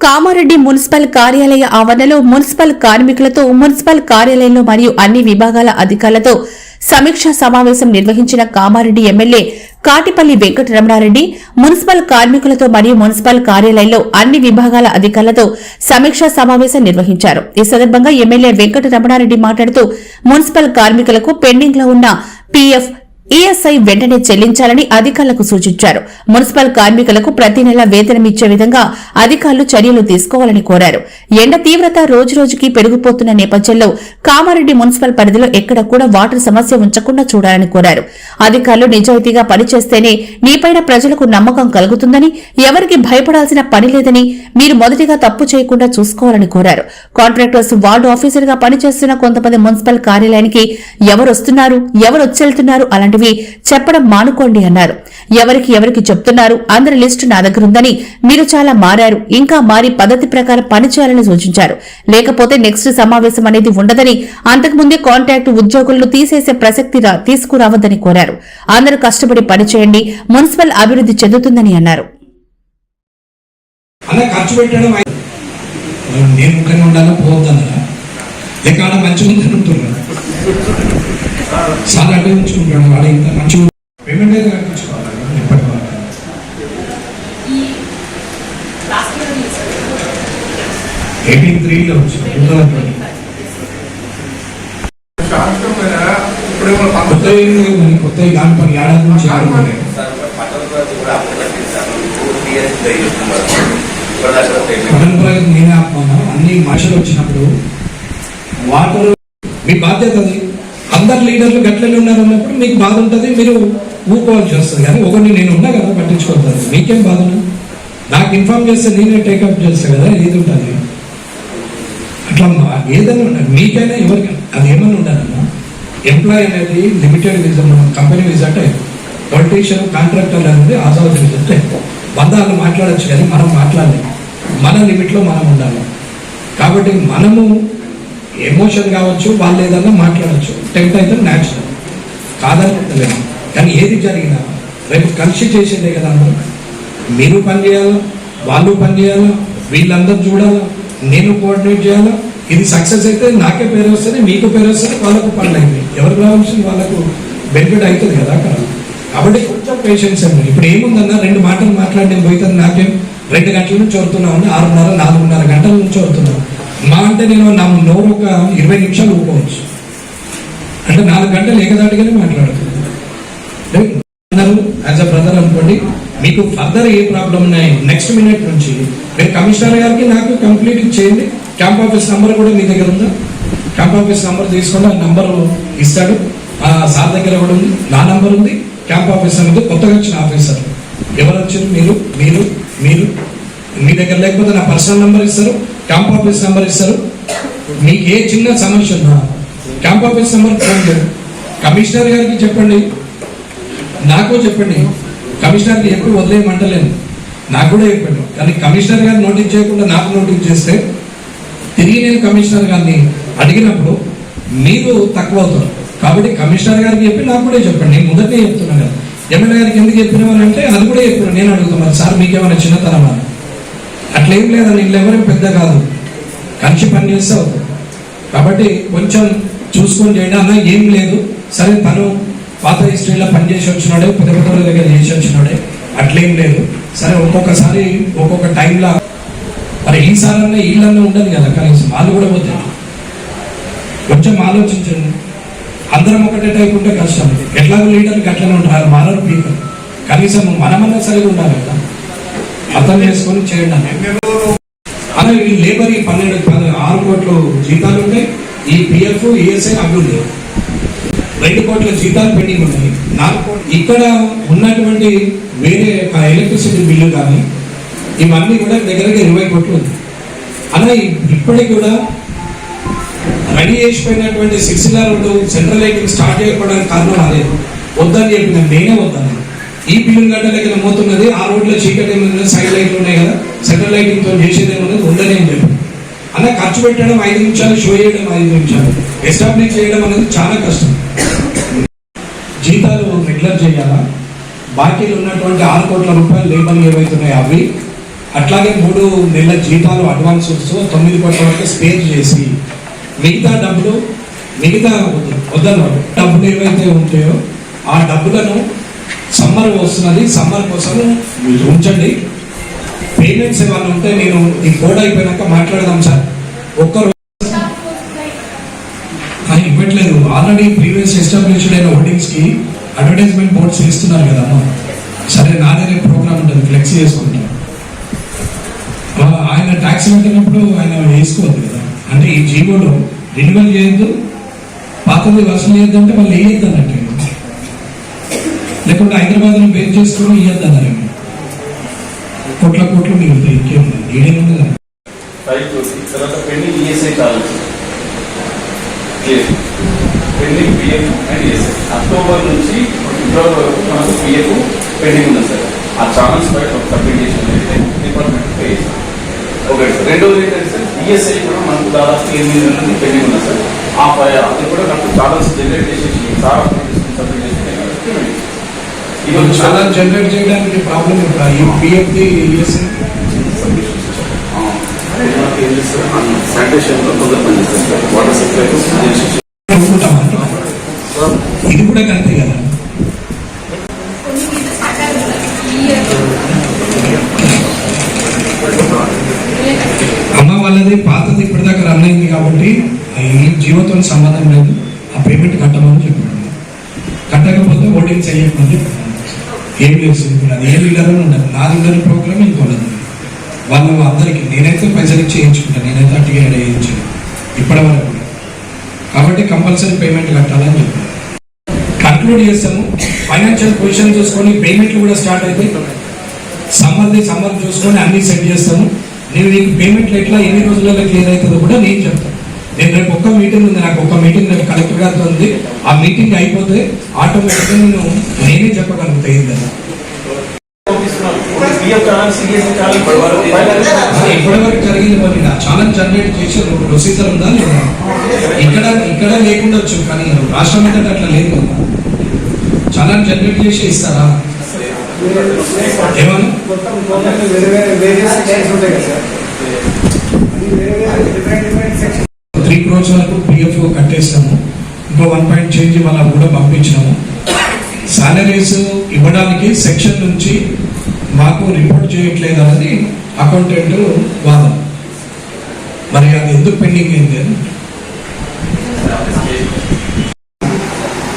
Kamareddy municipal కార్యాలయ ఆవరణలో municipal కార్మికులతో మున్సిపల్ కార్యాలయంలో మరియు అన్ని విభాగాల అధికారులతో సమీక్షా సమావేశం నిర్వహించిన కామారెడ్డి ఎమ్మెల్యే కాటిపల్లి వెంకటరమణారెడ్డి మున్సిపల్ కార్మికులతో మరియు మున్సిపల్ కార్యాలయంలో అన్ని విభాగాల అధికారులతో సమీక్షా సమావేశం నిర్వహించారు. ఈ సందర్భంగా ఎమ్మెల్యే వెంకటరమణారెడ్డి మాట్లాడుతూ మున్సిపల్ కార్మికులకు పెండింగ్లో ఉన్న పీఎఫ్ ఈఎస్ఐ వెంటనే చెల్లించాలని అధికారులకు సూచించారు. మున్సిపల్ కార్మికులకు ప్రతి నెల వేతనం ఇచ్చే విధంగా అధికారులు చర్యలు తీసుకోవాలని కోరారు. ఎండ తీవ్రత రోజురోజుకి పెరిగిపోతున్న నేపథ్యంలో కామారెడ్డి మున్సిపల్ పరిధిలో ఎక్కడ కూడా వాటర్ సమస్య ఉంచకుండా చూడాలని కోరారు. అధికారులు నిజాయితీగా పనిచేస్తేనే నీపైన ప్రజలకు నమ్మకం కలుగుతుందని ఎవరికి భయపడాల్సిన పని లేదని మీరు మొదటిగా తప్పు చేయకుండా చూసుకోవాలని కోరారు. కాంట్రాక్టర్స్ వార్డు ఆఫీసర్గా పనిచేస్తున్న కొంతమంది మున్సిపల్ కార్యాలయానికి ఎవరు వస్తున్నారు ఎవరు వచ్చెళ్తున్నారు చెప్పడం మానుకోండి అన్నారు. ఎవరికి ఎవరికి చెప్తున్నారు? అందరి లిస్టు నా దగ్గర ఉందని మీరు చాలా మారారు. ఇంకా మారి పద్ధతి ప్రకారం పనిచేయాలని సూచించారు. లేకపోతే నెక్స్ట్ సమావేశం అనేది ఉండదని అంతకుముందే కాంట్రాక్ట్ ఉద్యోగులను తీసేసే ప్రసక్తి తీసుకురావద్దని కోరారు. అందరూ కష్టపడి పనిచేయండి మున్సిపల్ అభివృద్ధి చెందుతుందని అన్నారు. అలా ఖర్చు పెట్టడం నేను ముఖ్యంగా పోవద్దన్నా లేక ఆడ మంచిగా ఉందని ఉంటున్నాను చాలా అడ్డు ఉంచుకుంటాను వాడు ఇంత మంచి పేమెంట్ అయితే కట్టించుకోవాలి? కదా, ఎప్పటి వరకు. ఎయిటీన్ త్రీలో వచ్చింది టూ థౌసండ్ ట్వంటీ కొత్త కాని పని ఏడాది నుంచి ఆడుకోలేదు పట్టణ ప్రగతి నేనే ఆత్మన్నా అన్ని మనుషులు వచ్చినప్పుడు వాటర్ మీ బాధ్యత అది. అందరు లీడర్లు గట్లనే ఉన్నారు అన్నప్పుడు మీకు బాధ ఉంటుంది మీరు ఊకోవాల్సి వస్తుంది. కానీ ఒకరిని నేను ఉన్నా కదా పట్టించుకోవద్దు మీకేం బాధ నాకు ఇన్ఫార్మ్ చేస్తే నేనే టేకప్ చేస్తాను కదా ఏది ఉంటుంది. అట్లా ఏదైనా ఉండాలి. మీకైనా ఎవరికి అది ఏమన్నా ఉండాలన్నా? ఎంప్లాయ్ అనేది limited vision company visa type politician contractor అనేది ఆజాద్ విజా టైప్ బంధాలు మాట్లాడచ్చు కానీ మనం మాట్లాడలేము. మన లిమిట్లో మనం ఉండాలి. కాబట్టి మనము ఎమోషన్ కావచ్చు వాళ్ళు ఏదన్నా మాట్లాడచ్చు. టెంట్ అయితే న్యాచురల్ కాదనుకుంటలేము. కానీ ఏది జరిగినా రేపు కలిసి చేసేదే కదా అందరూ మీరు పని చేయాలా? వాళ్ళు పని చేయాలా? వీళ్ళందరూ చూడాలా? నేను కోఆర్డినేట్ చేయాలా? ఇది సక్సెస్ అయితే నాకే పేరు వస్తుంది మీకు పేరు వస్తుంది వాళ్ళకు పనులు అయింది ఎవరికి రావాల్సింది వాళ్ళకు బెనిఫిట్ అవుతుంది కదా అక్కడ. కాబట్టి కొంచెం పేషెన్స్ అండి. ఇప్పుడు ఏముందన్నా రెండు మాటలు మాట్లాడి నేను పోయితే నాకేం? రెండు గంటల నుంచి చదువుతున్నాను ఆరున్నర నాలుగున్నర గంటల నుంచి చదువుతున్నాం. మా అంటే నేను నా నోరు ఒక ఇరవై నిమిషాలు ఊపవచ్చు అంటే నాలుగు గంటలు ఏకదాటిగానే మాట్లాడుతున్నాను. యాజ్ అ బ్రదర్ అనుకోండి మీకు ఫర్దర్ ఏ ప్రాబ్లం ఉన్నాయి నెక్స్ట్ మినిట్ నుంచి మీరు కమిషనర్ గారికి నాకు కంప్లీట్ ఇచ్చేయండి క్యాంప్ ఆఫీస్ నంబర్ కూడా మీ దగ్గర ఉందా? క్యాంప్ ఆఫీస్ నంబర్ తీసుకొని ఆ నంబర్ ఇస్తాడు. ఆ సార్ దగ్గర కూడా ఉంది నా నంబర్ ఉంది. క్యాంప్ ఆఫీసర్ ఉంది కొత్తగా వచ్చిన ఆఫీసర్ ఎవరు వచ్చారు? మీరు మీరు మీరు. మీ దగ్గర లేకపోతే నా పర్సనల్ నంబర్ ఇస్తారు. క్యాంప్ ఆఫీస్ నెంబర్ ఇస్తారు. మీకు ఏ చిన్న సమస్య ఉన్నా క్యాంప్ ఆఫీస్ నెంబర్ ఫోన్ చేయండి. కమిషనర్ గారికి చెప్పండి. నాకు చెప్పండి. కమిషనర్కి ఎప్పుడు వదిలేయమంటలేను. నాకు కూడా చెప్పండి. కానీ కమిషనర్ గారు నోటీస్ చేయకుండా నాకు నోటీస్ చేస్తే తిరిగి నేను కమిషనర్ గారిని అడిగినప్పుడు మీరు తక్కువ అవుతారు కాబట్టి కమిషనర్ గారికి చెప్పి నాకు కూడా చెప్పండి. నేను మొదటే చెప్తున్నాను. కదా ఎమ్మెల్యే గారికి ఎందుకు చెప్పినామని అంటే అది కూడా చెప్పాను నేను అడుగుతున్నాను సార్ మీకేమైనా చిన్నతనమా? అట్లేం లేదు వీళ్ళు పెద్ద కాదు. కలిసి పని చేస్తావు. కాబట్టి కొంచెం చూసుకొని చేయండి అన్న ఏం లేదు. సరే తను పాత హిస్టరీలో పనిచేసి వచ్చినాడే పెద్ద పెద్ద దగ్గర చేసి వచ్చినాడే. అట్లేం లేదు. సరే ఒక్కొక్కసారి ఒక్కొక్క టైంలో మరి ఈసారన్నా వీళ్ళన్నా ఉండదు కదా కనీసం వాళ్ళు కూడా పోతే. కొంచెం ఆలోచించండి. అందరం ఒకటే టైప్ ఉంటే కష్టం. ఎట్లాగో లీడర్లు అట్లనే ఉంటారు మారరు పీకలు కనీసం మనమన్నా సరిగా ఉండాలి కదా. అర్థం చేసుకొని చేయండి అన్న. అలా ఈ లేబర్ ఈ పన్నెండు పది- ఆరు కోట్లు జీతాలు ఉంటాయి ఈ పిఎఫ్ ఈఎస్ఐ అవి లేవు రెండు కోట్ల జీతాలు పెండింగ్ ఉన్నాయి. నాలుగు కోట్లు ఇక్కడ ఉన్నటువంటి వేరే ఎలక్ట్రిసిటీ బిల్లు కానీ ఇవన్నీ కూడా దగ్గరగా ఇరవై కోట్లు ఉంది అలా ఇప్పటికి కూడా రెడీ చేసిపోయినటువంటి సిక్స్లా రోడ్డు సెంట్రల్ లైటింగ్ స్టార్ట్ చేయకపోవడానికి కారణం అదే వద్దని చెప్పిన నేనే వద్దాను. ఈ బిల్లు గడ్డ దగ్గర మోతున్నది ఆ రోడ్లో చీకటి ఏమైనా సైడ్ లైట్లు ఉన్నాయి కదా సెంట్రల్ లైటింగ్తో చేసేది ఏమున్నది ఉండని అని చెప్పి అలా ఖర్చు పెట్టడం ఐదు నిమిషాలు షో చేయడం ఐదు నిమిషాలు. ఎస్టాబ్లిష్ చేయడం అనేది చాలా కష్టం. జీతాలు రెగ్యులర్ చేయాలా? బాకీలు ఉన్నటువంటి ఆరు కోట్ల రూపాయలు లేబర్లు ఏవైతున్నాయి అవి అట్లాగే మూడు నెలల జీతాలు అడ్వాన్స్ వస్తూ తొమ్మిది కోట్ల వరకు స్పేర్ చేసి మిగతా డబ్బులు మిగతా వద్దన్నారు. డబ్బులు ఏవైతే ఉంటాయో ఆ డబ్బులను సమ్మర్ వస్తున్నది సమ్మర్ కోసం ఉంచండి. పేమెంట్స్ ఏమైనా ఉంటే నేను ఈ కోడ్ అయిపోయినాక మాట్లాడదాం సార్. ఒక్క ఇవ్వట్లేదు. ఆల్రెడీ ప్రీవియస్ ఎస్టాబ్లిష్డ్ అయిన హోర్డింగ్స్కి అడ్వర్టైజ్మెంట్ బోర్డ్స్ ఇస్తున్నారు కదమ్మా సరే నాదే ప్రోగ్రామ్ ఉంటుంది ఫ్లెక్సీ చేసుకుంటాం ఆయన ట్యాక్స్ కట్టినప్పుడు ఆయన వేసుకోవద్దు కదా. అంటే ఈ జీవోలో రెన్యువల్ చేయొద్దు. పాతది వసూలు చేయొద్దు అంటే వాళ్ళు వేయొద్దు అన్నట్టు. లేకుంటే హైదరాబాద్లో బేర్ చేసుకుని ఇవ్వద్దు అన్నారు. కోట్ల కోట్లు మిగులుతాయి ఇంకేం కదా తర్వాత పెండింగ్ ఈఎస్ఐ కావచ్చు pending PF and ESI October నుంచి ఫిబ్రవరి వరకు మనకు పిఎఫ్ పెండింగ్ ఉంది సార్. ఆ ఛానల్స్ బయట సబ్మిట్ చేసిన డిపార్ట్మెంట్ పే ఒకటి రెండోది ఏంటంటే సార్ ఈఎస్ఐ కూడా మనకు దాదాపు ఎనిమిది నెలల పెండింగ్ ఉంది సార్. ఆ అది కూడా నాకు ఛానల్స్ జనరేట్ చేసేసి సార్ సబ్మిట్ చేసి నేను payment చేస్తాను. ఇది చాలా జనరేట్ చేయడానికి ప్రాబ్లం ఇప్పుడు ఈ పిఎఫ్ది ఇది కూడా కరెక్ట్ కదా? అమ్మ వాళ్ళది పాతది ఇప్పటిదాకా రన్ అయింది కాబట్టి ఈ సంబంధం లేదు. ఆ పేమెంట్ కట్టమని చెప్పాడు. కట్టకపోతే ఓటింగ్ చేయకపోతే ఏం లేదు సింపుల్ అది. ఏ లీడర్ ఉండదు నా లీడర్ ప్రోగ్రామ్ ఇంకోలేదు వాళ్ళు అందరికి నేనైతే పైసలు చేయించుకుంటాను నేనైతే అట్టిగా చేయించాను ఇప్పటి వరకు. కాబట్టి కంపల్సరీ పేమెంట్ కట్టాలని చెప్పాను. కన్క్లూడ్ చేస్తాము. ఫైనాన్షియల్ పొజిషన్ చూసుకొని పేమెంట్లు కూడా స్టార్ట్ అయితే సమ్మర్ది సమ్మర్ చూసుకొని అన్ని సెట్ చేస్తాము. నేను నీకు పేమెంట్లు ఎట్లా ఎన్ని రోజులలో క్లియర్ అవుతుందో కూడా నేను చెప్తాను. నేను రేపు ఒక్క మీటింగ్ ఉంది నాకు ఒక్క మీటింగ్ రేపు కలెక్టర్ గారితో ఉంది. ఆ మీటింగ్ అయిపోతే ఆటోమేటిక్గా నేను నేనే చెప్పగలుగుతా ఏంటని. ఇప్పటివరకు జరిగింది మరి నా జనరేట్ చేసే ఒక ప్రొసీజర్ ఉందా లేదా? ఇక్కడ ఇక్కడ లేకుండా వచ్చు కానీ రాష్ట్రం మీద అట్లా లేదు. కదా ఛానల్ జనరేట్ చేసి ఇస్తారా? ఏమన్నా వేరే వేరే సెక్షన్స్ ఉంటాయి కదా. సార్ వేరే వేరే డిఫరెంట్ డిఫరెంట్ సెక్షన్స్ క్రోర్స్ వరకు పిఎఫ్ కట్టేస్తాము ఇంకో వన్ పాయింట్ చేంజ్ వాళ్ళకు కూడా పంపించినాము. శాలరీస్ ఇవ్వడానికి సెక్షన్ నుంచి మాకు రిపోర్ట్ చేయట్లేదు అనేది అకౌంటెంట్ వాదం. మరి అది ఎందుకు పెండింగ్ అయింది? అని